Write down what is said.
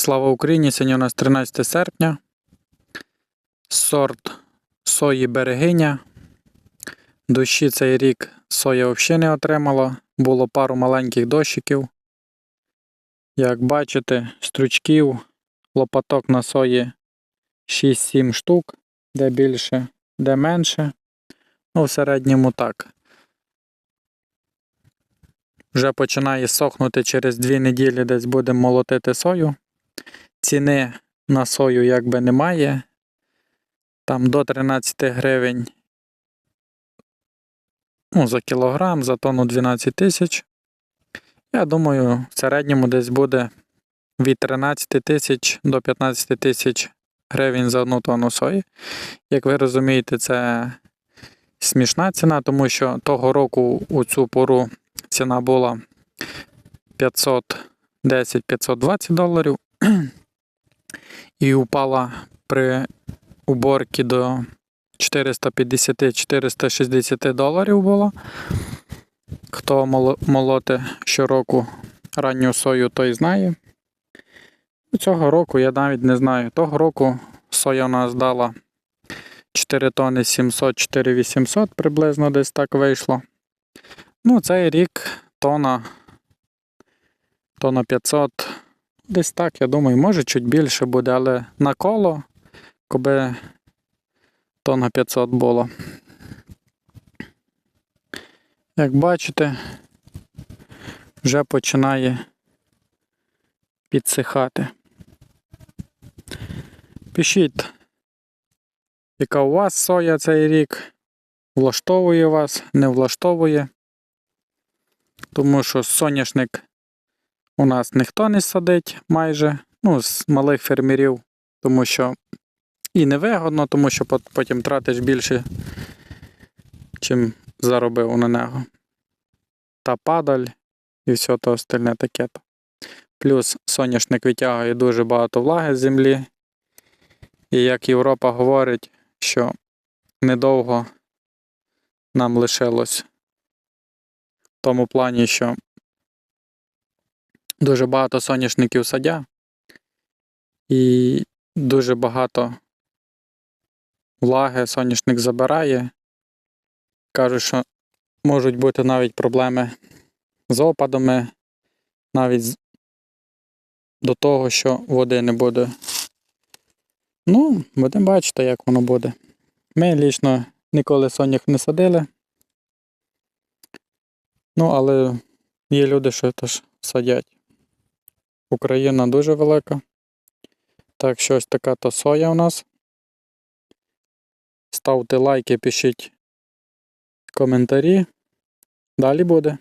Слава Україні! Сьогодні у нас 13 серпня. Сорт сої берегиня. Дощі цей рік соя взагалі не отримала. Було пару маленьких дощиків. Як бачите, стручків, лопаток на сої 6-7 штук, де більше, де менше. Ну, в середньому так. Вже починає сохнути через 2 неділі, десь будемо молотити сою. Ціни на сою якби немає. Там до 13 гривень ну, за кілограм, за тонну 12 тисяч. Я думаю, в середньому десь буде від 13 тисяч до 15 тисяч гривень за одну тонну сої. Як ви розумієте, це смішна ціна, тому що того року у цю пору ціна була 510-520 доларів і упала при уборці до 450-460 доларів було. Хто моло- молоте щороку ранню сою, той знає. Цього року я навіть не знаю. Того року соя у нас дала 4 тони 700-4800 приблизно десь так вийшло. Ну, цей рік тона, тона 500. Десь так, я думаю, може чуть більше буде, але на коло, коби тона 500 було. Як бачите, вже починає підсихати. Пишіть, яка у вас соя цей рік, влаштовує вас, не влаштовує. Тому що соняшник у нас ніхто не садить майже, ну, з малих фермерів, тому що і невигодно, тому що потім тратиш більше, чим заробив на нього. Та падаль і все то остальне таке. Плюс соняшник витягує дуже багато влаги з землі. І як Європа говорить, що недовго нам лишилось в тому плані, що дуже багато соняшників садя і дуже багато влаги соняшник забирає. Кажуть, що можуть бути навіть проблеми з опадами, навіть до того, що води не буде. Ну, будемо бачити, як воно буде. Ми лічно ніколи сонях не садили. Ну, але є люди, що теж садять. Україна дуже велика. Так що ось така то соя у нас. Ставте лайки, пишіть коментарі. Далі буде.